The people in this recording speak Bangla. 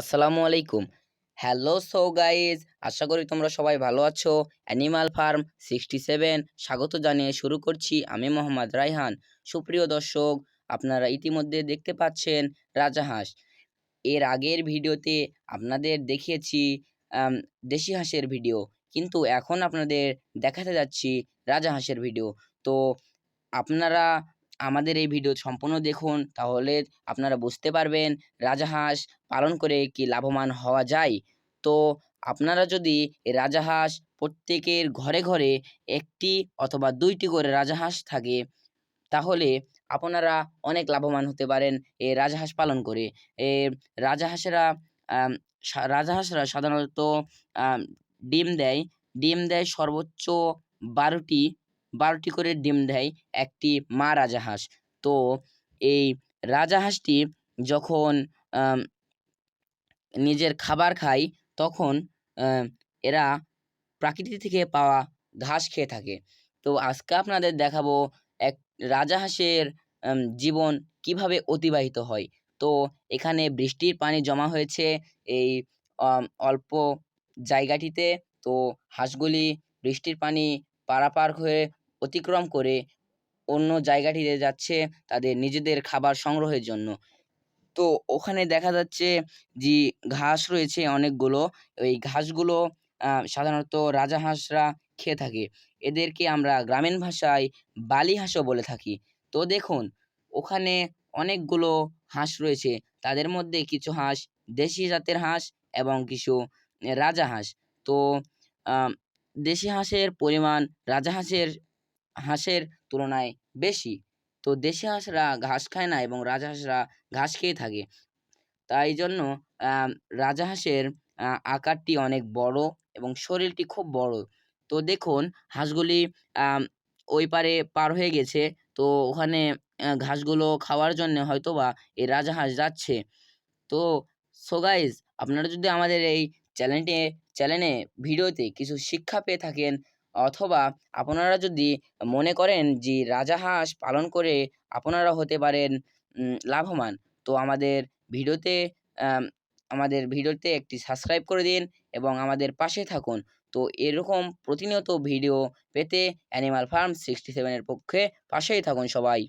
আসসালামু আলাইকুম। হ্যালো সো গাইজ আশা করি তোমরা সবাই ভালো আছো। অ্যানিমাল ফার্ম সিক্সটি সেভেন স্বাগত জানিয়ে শুরু করছি আমি মোহাম্মদ রায়হান। সুপ্রিয় দর্শক, আপনারা ইতিমধ্যে দেখতে পাচ্ছেন রাজাহাঁস এর আগের ভিডিওতে আপনাদের দেখিয়েছি দেশি হাঁসের ভিডিও। কিন্তু এখন আপনাদের দেখাতে যাচ্ছি রাজাহাঁসের ভিডিও। তো আপনারা আমাদের এই ভিডিও সম্পূর্ণ দেখুন, তাহলে আপনারা বুঝতে পারবেন রাজাহাঁস পালন করে কি লাভবান হওয়া যায়। তো আপনারা যদি রাজাহাঁস প্রত্যেকের ঘরে ঘরে একটি অথবা দুইটি করে রাজাহাঁস থাকে, তাহলে আপনারা অনেক লাভবান হতে পারেন এই রাজাহাঁস পালন করে। এ রাজাহাঁসেরা রাজাহাঁসরা সাধারণত ডিম দেয়। ডিম দেয় সর্বোচ্চ বারোটি বারোটি করে ডিম দেয়, একটি মা রাজাহাঁস। তো এই রাজাহাঁসটি যখন নিজের খাবার খায়, তখন এরা প্রাকৃতি থেকে পাওয়া ঘাস খেয়ে থাকে। তো আজকে আপনাদের দেখাবো এক রাজাহাঁসের জীবন কীভাবে অতিবাহিত হয়। তো এখানে বৃষ্টির পানি জমা হয়েছে, এই অল্প জায়গাটিতে। তো হাঁসগুলি বৃষ্টির পানি পারাপার হয়ে অতিক্রম করে অন্য জায়গাটিতে যাচ্ছে তাদের নিজেদের খাবার সংগ্রহের জন্য। তো ওখানে দেখা যাচ্ছে যে ঘাস রয়েছে অনেকগুলো। ওই ঘাসগুলো সাধারণত রাজা হাঁসরা খেয়ে থাকে। এদেরকে আমরা গ্রামীণ ভাষায় বালি হাঁসও বলে থাকি। তো দেখুন, ওখানে অনেকগুলো হাঁস রয়েছে। তাদের মধ্যে কিছু হাঁস দেশি জাতের হাঁস এবং কিছু রাজা হাঁস। তো দেশি হাঁসের পরিমাণ রাজাহাঁসের হাঁসের তুলনায় বেশি। তো দেশি হাঁসরা ঘাস খায় না এবং রাজহাঁসরা ঘাস খেয়ে থাকে। তাই জন্য রাজহাঁসের আকারটি অনেক বড় এবং শরীরটি খুব বড়। তো দেখুন, হাঁসগুলি ওই পারে পার হয়ে গেছে। তো ওখানে ঘাসগুলো খাওয়ার জন্য হয়তোবা এই রাজহাঁস যাচ্ছে। তো সো গাইজ আপনারা যদি আমাদের এই চ্যানেলটি, চ্যানেলে ভিডিওতে কিছু শিক্ষা পেয়ে থাকেন অথবা আপনারা যদি মনে করেন যে রাজা হাঁস পালন করে আপনারা হতে পারেন লাভবান, তো আমাদের ভিডিওতে আমাদের ভিডিওতে একটি সাবস্ক্রাইব করে দিন এবং আমাদের পাশে থাকুন। তো এরকম প্রতিনিয়ত ভিডিও পেতে অ্যানিমাল ফার্ম সিক্সটি সেভেনের পক্ষে পাশেই থাকুন সবাই।